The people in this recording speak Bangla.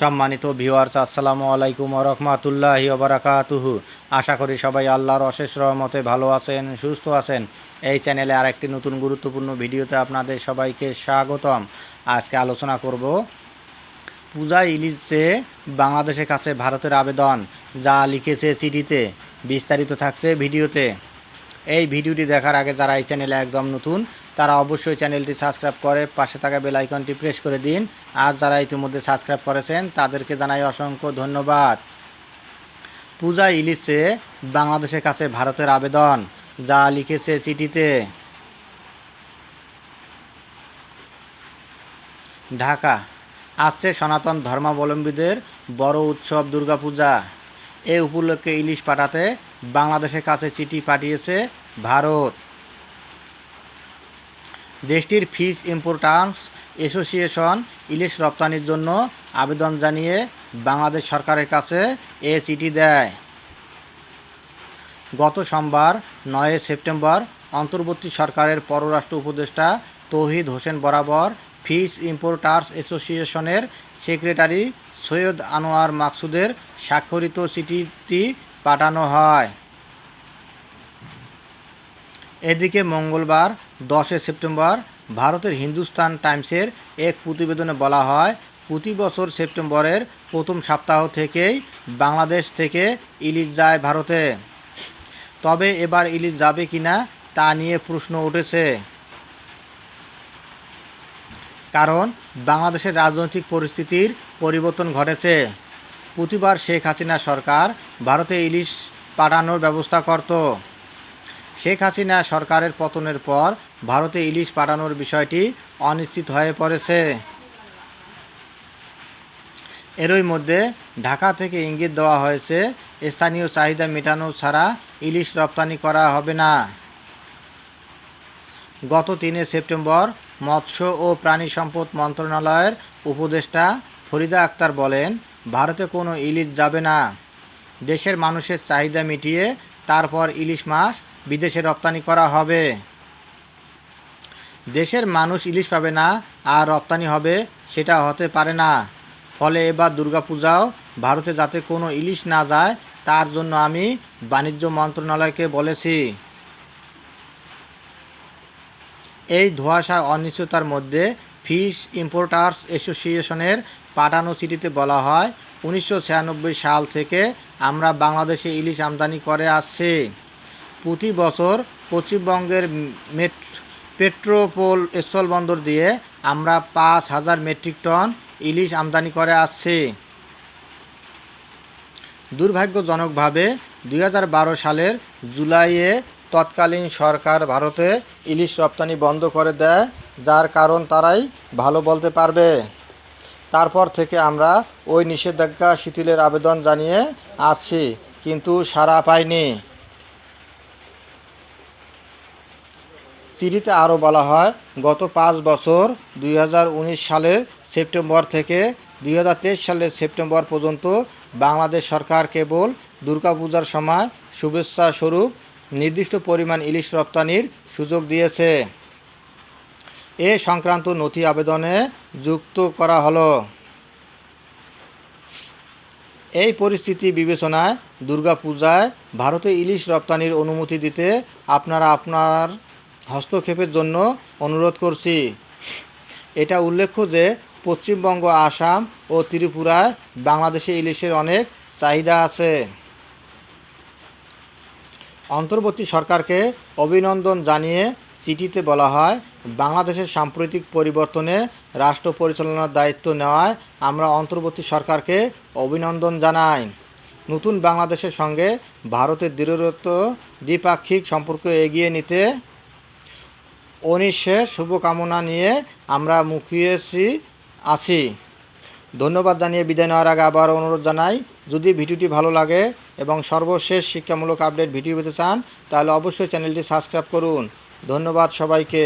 সম্মানিত ভিউয়ার্স আসসালামু আলাইকুম রহমাতুল্লাহি ওবরাকাতুহু আশা করি সবাই আল্লাহর অশেষ রহমতে ভালো আছেন, সুস্থ আছেন। এই চ্যানেলে আরেকটি নতুন গুরুত্বপূর্ণ ভিডিওতে আপনাদের সবাইকে স্বাগতম। আজকে আলোচনা করব পূজা ইলিশে বাংলাদেশের কাছে ভারতের আবেদন, যা লিখেছে চিঠিতে। বিস্তারিত থাকছে ভিডিওতে। এই ভিডিওটি দেখার আগে যারা এই চ্যানেলে একদম নতুন তারা অবশ্যই চ্যানেলটি সাবস্ক্রাইব করে পাশে থাকা বেল আইকনটি প্রেস করে দিন। আর যারা ইতিমধ্যে সাবস্ক্রাইব করেছেন, তাদেরকে জানাই অসংখ্য ধন্যবাদ। পূজা ইলিশে বাংলাদেশের কাছে ভারতের আবেদন, যা লিখেছে চিঠিতে। ঢাকা, আসছে সনাতন ধর্মাবলম্বীদের বড় উৎসব দুর্গাপূজা। এ উপলক্ষে ইলিশ পাঠাতে বাংলাদেশের কাছে চিঠি পাঠিয়েছে ভারত। দেশটির ফিশ ইম্পোর্টান্স অ্যাসোসিয়েশন ইলিশ রপ্তানির জন্য আবেদন জানিয়ে বাংলাদেশ সরকারের কাছে এ চিঠি দেয়। গত সোমবার, নয় সেপ্টেম্বর, অন্তর্বর্তী সরকারের পররাষ্ট্র উপদেষ্টা তৌহিদ হোসেন বরাবর ফিশ ইম্পোর্টার্স অ্যাসোসিয়েশনের সেক্রেটারি সৈয়দ আনোয়ার মাকসুদের স্বাক্ষরিত চিঠিটি পাঠানো হয়। এদিকে মঙ্গলবার দশে সেপ্টেম্বর ভারতের হিন্দুস্তান টাইমসের এক প্রতিবেদনে বলা হয়, প্রতি বছর সেপ্টেম্বরের প্রথম সপ্তাহ থেকেই বাংলাদেশ থেকে ইলিশ যায় ভারতে। তবে এবার ইলিশ যাবে কিনা তা নিয়ে প্রশ্ন উঠেছে। কারণ বাংলাদেশের রাজনৈতিক পরিস্থিতির পরিবর্তন ঘটেছে। প্রতিবার শেখ হাসিনা সরকার ভারতে ইলিশ পাঠানোর ব্যবস্থা করত। শেখ হাসিনা সরকারের পতনের পর ভারতে ইলিশ পাঠানোর বিষয়টি অনিশ্চিত হয়ে পড়েছে। এরই মধ্যে ঢাকা থেকে ইঙ্গিত দেওয়া হয়েছে, স্থানীয় চাহিদা মেটানো ছাড়া ইলিশ রপ্তানি করা হবে না। গত তিনে সেপ্টেম্বর মৎস্য ও প্রাণী সম্পদ মন্ত্রণালয়ের উপদেষ্টা ফরিদা আক্তার বলেন, ভারতে কোনো ইলিশ যাবে না। দেশের মানুষের চাহিদা মিটিয়ে তারপর ইলিশ মাছ বিদেশে রপ্তানি করা হবে। দেশের মানুষ ইলিশ পাবে না, আর রপ্তানি হবে সেটা হতে পারে না। ফলে এবার দুর্গাপূজাও ভারতে যাতে কোনো ইলিশ না যায়, তার জন্য আমি বাণিজ্য মন্ত্রণালয়কে বলেছি। এই ধোঁয়াশা অনিশ্চয়তার মধ্যে ফিশ ইম্পোর্টার্স অ্যাসোসিয়েশনের পাঠানো চিঠিতে বলা হয়, উনিশশো ছিয়ানব্বই সাল থেকে আমরা বাংলাদেশে ইলিশ আমদানি করে আসছি। প্রতি বছর পশ্চিমবঙ্গের পেট্রোপোল স্থলবন্দর দিয়ে আমরা পাঁচ হাজার মেট্রিক টন ইলিশ আমদানি করে আসছি। দুর্ভাগ্যজনকভাবে দুই হাজার বারো সালের জুলাইয়ে তৎকালীন সরকার ভারতে ইলিশ রপ্তানি বন্ধ করে দেয়, যার কারণ তারাই ভালো বলতে পারবে। তারপর থেকে আমরা ওই নিষেধাজ্ঞা শিথিলের আবেদন জানিয়ে আসছি, কিন্তু সাড়া পাইনি। চিঠিতে আরও বলা হয়, গত পাঁচ বছর, দুই হাজার উনিশ সালের সেপ্টেম্বর থেকে দুই হাজার তেইশ সালের সেপ্টেম্বর পর্যন্ত বাংলাদেশ সরকার কেবল দুর্গাপূজার সময় শুভেচ্ছা স্বরূপ নির্দিষ্ট পরিমাণ ইলিশ রপ্তানির সুযোগ দিয়েছে। এ সংক্রান্ত নথি আবেদনে যুক্ত করা হলো। এই পরিস্থিতি বিবেচনায় দুর্গাপূজায় ভারতে ইলিশ রপ্তানির অনুমতি দিতে আপনারা আপনার হস্তক্ষেপের জন্য অনুরোধ করছি। এটা উল্লেখ্য যে পশ্চিমবঙ্গ, আসাম ও ত্রিপুরায় বাংলাদেশে ইলিশের অনেক চাহিদা আছে। অন্তর্বর্তী সরকারকে অভিনন্দন জানিয়ে চিঠিতে বলা হয়, বাংলাদেশের সাম্প্রতিক পরিবর্তনে রাষ্ট্র পরিচালনার দায়িত্ব নেওয়ায় আমরা অন্তর্বর্তী সরকারকে অভিনন্দন জানাই। নতুন বাংলাদেশের সঙ্গে ভারতের দৃঢ়ত দ্বিপাক্ষিক সম্পর্ক এগিয়ে নিতে অনিশ্বের শুভকামনা নিয়ে আমরা মুখিয়েছি, আছি। ধন্যবাদ জানিয়ে বিদায় নেওয়ার আগে আবার অনুরোধ জানাই, যদি ভিডিওটি ভালো লাগে এবং সর্বশেষ শিক্ষামূলক আপডেট ভিডিও পেতে চান, তাহলে অবশ্যই চ্যানেলটি সাবস্ক্রাইব করুন। ধন্যবাদ সবাইকে।